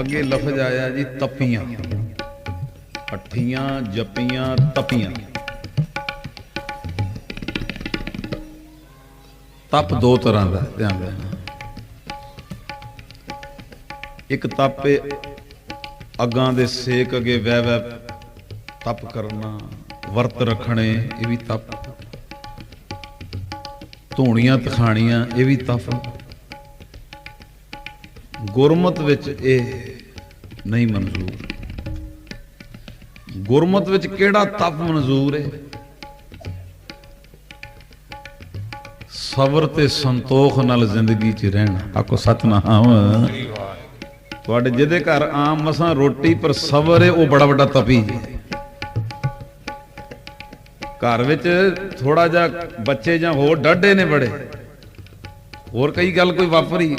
ਅੱਗੇ ਲਫ਼ਜ਼ ਆਇਆ ਜੀ ਤਪੀਆਂ। ਪੱਠੀਆਂ, ਜਪੀਆਂ, ਤਪੀਆਂ। ਤਪ ਦੋ ਤਰ੍ਹਾਂ ਦਾ ਧਿਆਨ ਰੱਖਣਾ ਇੱਕ ਤਪੇ ਅੱਗਾਂ ਦੇ ਸੇਕ ਅਗੇ ਵਹਿ ਵਹਿ ਤਪ ਕਰਨਾ, ਵਰਤ ਰੱਖਣੇ, ਇਹ ਵੀ ਤਪ। ਧੋਣੀਆਂ, ਤਖਾਣੀਆਂ, ਇਹ ਵੀ ਤਪ। ਗੁਰਮਤ ਵਿੱਚ ਇਹ ਨਹੀਂ ਮਨਜ਼ੂਰ। ਗੁਰਮਤ ਵਿੱਚ ਕਿਹੜਾ ਤਪ ਮਨਜ਼ੂਰ ਹੈ ਸਬਰ ਤੇ ਸੰਤੋਖ ਨਾਲ ਜ਼ਿੰਦਗੀ 'ਚ ਰਹਿਣਾ। ਆਕੋ ਸਤਨਾਮ। ਤੁਹਾਡੇ ਜਿਹਦੇ ਘਰ ਆਮ ਮਸਾਂ ਰੋਟੀ, ਪਰ ਸਬਰ ਹੈ ਉਹ ਬੜਾ ਵੱਡਾ ਤਪੀ ਜੀ। ਘਰ ਵਿੱਚ ਥੋੜਾ ਜਿਹਾ ਬੱਚੇ ਜਾਂ ਹੋਰ ਡਾਢੇ ਨੇ ਬੜੇ। ਹੋਰ ਕਈ ਗੱਲ ਕੋਈ ਵਾਪਰੀ।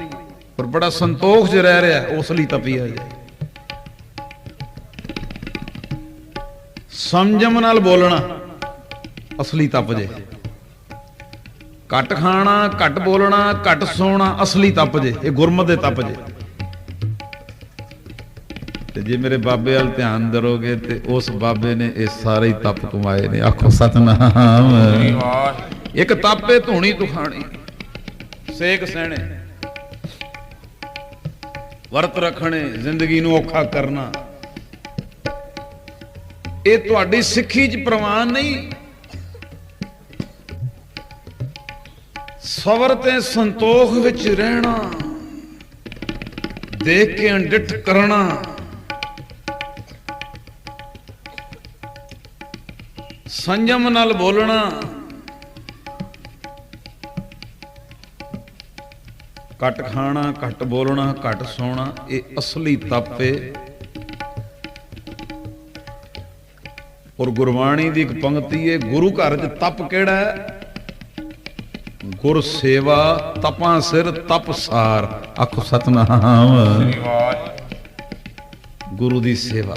ਪਰ ਬੜਾ ਸੰਤੋਖ 'ਚ ਰਹਿ ਰਿਹਾ ਉਸ ਲਈ ਤਪੀ ਆ ਜੀ। ਸੰਜਮ ਨਾਲ ਬੋਲਣਾ ਅਸਲੀ ਤਪ ਜੇ। ਘੱਟ ਖਾਣਾ ਘੱਟ ਬੋਲਣਾ ਘੱਟ ਸੌਣਾ ਅਸਲੀ ਤਪ ਜੇ ਇਹ ਗੁਰਮਤ ਦੇ ਤਪ ਜੇ। ਤੇ ਜੇ ਮੇਰੇ ਬਾਬੇ ਵੱਲ ਧਿਆਨ ਦਰੋਗੇ ਤੇ ਉਸ ਬਾਬੇ ਨੇ ਇਹ ਸਾਰੇ ਹੀ ਤਪ ਕਮਾਏ ਨੇ। ਆਖੋ ਸਤਨਾਮ। ਇੱਕ ਤਾਪੇ ਧੂਣੀ ਤੁਖਾਣੀ ਸੇਕ ਸਹਿਣੇ। ਵਰਤ ਰੱਖਣੇ, ਜ਼ਿੰਦਗੀ ਨੂੰ ਔਖਾ ਕਰਨਾ। ਇਹ ਤੁਹਾਡੀ ਸਿੱਖੀ 'ਚ ਪ੍ਰਵਾਨ ਨਹੀਂ। ਸਬਰ ਤੇ ਸੰਤੋਖ ਵਿੱਚ ਰਹਿਣਾ, ਦੇਖ ਕੇ ਅੰਡਿਠ ਕਰਨਾ। ਸੰਜਮ ਨਾਲ ਬੋਲਣਾ ਘੱਟ ਖਾਣਾ, ਘੱਟ ਬੋਲਣਾ, ਘੱਟ ਸੌਣਾ, ਇਹ ਅਸਲੀ ਤਪ ਹੈ ਔਰ ਗੁਰਬਾਣੀ ਦੀ ਇੱਕ ਪੰਕਤੀ ਹੈ ਗੁਰੂ ਘਰ 'ਚ ਤਪ ਕਿਹੜਾ ਹੈ? ਗੁਰ ਸੇਵਾ, ਤਪਾਂ ਸਿਰ ਤਪ ਸਾਰ। ਆਖੋ ਸਤਨਾਮ। ਗੁਰੂ ਦੀ ਸੇਵਾ।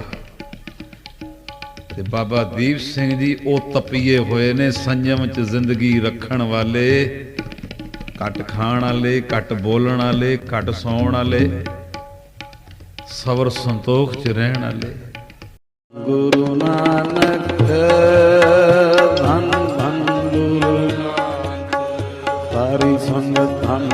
ਤੇ ਬਾਬਾ ਦੀਪ ਸਿੰਘ ਜੀ ਉਹ ਤਪੀਏ ਹੋਏ ਨੇ ਸੰਜਮ 'ਚ ਜ਼ਿੰਦਗੀ ਰੱਖਣ ਵਾਲੇ। ਘੱਟ ਖਾਣ ਵਾਲੇ, ਘੱਟ ਬੋਲਣ ਵਾਲੇ, ਘੱਟ ਸੌਣ ਵਾਲੇ, ਸਬਰ ਸੰਤੋਖ ਚ ਰਹਿਣ ਵਾਲੇ। ਗੁਰੂ ਨਾਨਕ, ਧੰਨ ਧੰਨ ਗੁਰੂ ਨਾਨਕ, ਸਾਰੀ ਸੰਗਤ ਧੰਨ।